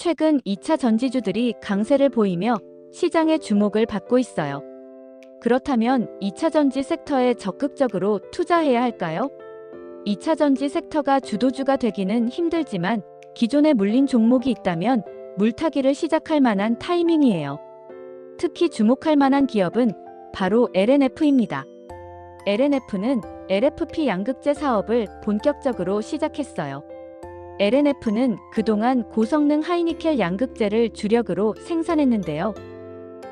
최근 2차 전지주들이 강세를 보이며 시장의 주목을 받고 있어요. 그렇다면 2차 전지 섹터에 적극적으로 투자해야 할까요? 2차 전지 섹터가 주도주가 되기는 힘들지만 기존에 물린 종목이 있다면 물타기를 시작할 만한 타이밍이에요. 특히 주목할 만한 기업은 바로 LNF입니다. LNF는 LFP 양극재 사업을 본격적으로 시작했어요. LNF는 그동안 고성능 하이니켈 양극재를 주력으로 생산했는데요.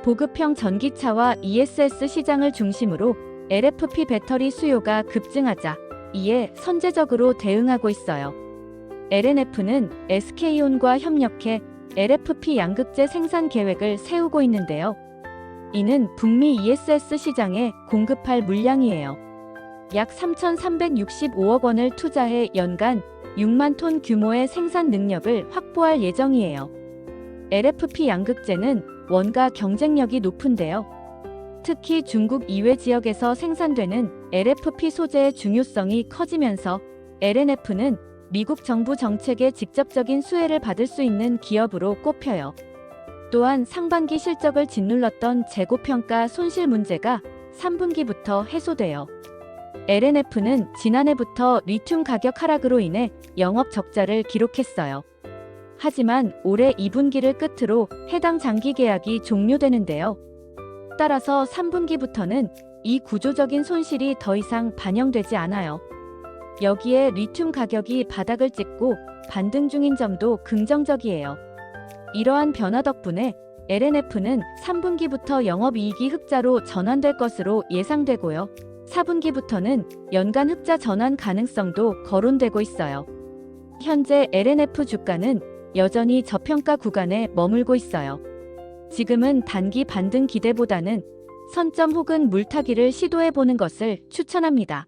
보급형 전기차와 ESS 시장을 중심으로 LFP 배터리 수요가 급증하자 이에 선제적으로 대응하고 있어요. LNF는 SK온과 협력해 LFP 양극재 생산 계획을 세우고 있는데요. 이는 북미 ESS 시장에 공급할 물량이에요. 약 3,365억 원을 투자해 연간 6만 톤 규모의 생산 능력을 확보할 예정이에요. LFP 양극재는 원가 경쟁력이 높은데요. 특히 중국 이외 지역에서 생산되는 LFP 소재의 중요성이 커지면서 LNF는 미국 정부 정책의 직접적인 수혜를 받을 수 있는 기업으로 꼽혀요. 또한 상반기 실적을 짓눌렀던 재고평가 손실 문제가 3분기부터 해소돼요. LNF는 지난해부터 리튬 가격 하락으로 인해 영업 적자를 기록했어요. 하지만 올해 2분기를 끝으로 해당 장기 계약이 종료되는데요. 따라서 3분기부터는 이 구조적인 손실이 더 이상 반영되지 않아요. 여기에 리튬 가격이 바닥을 찍고 반등 중인 점도 긍정적이에요. 이러한 변화 덕분에 LNF는 3분기부터 영업이익이 흑자로 전환될 것으로 예상되고요. 4분기부터는 연간 흑자 전환 가능성도 거론되고 있어요. 현재 LNF 주가는 여전히 저평가 구간에 머물고 있어요. 지금은 단기 반등 기대보다는 선점 혹은 물타기를 시도해 보는 것을 추천합니다.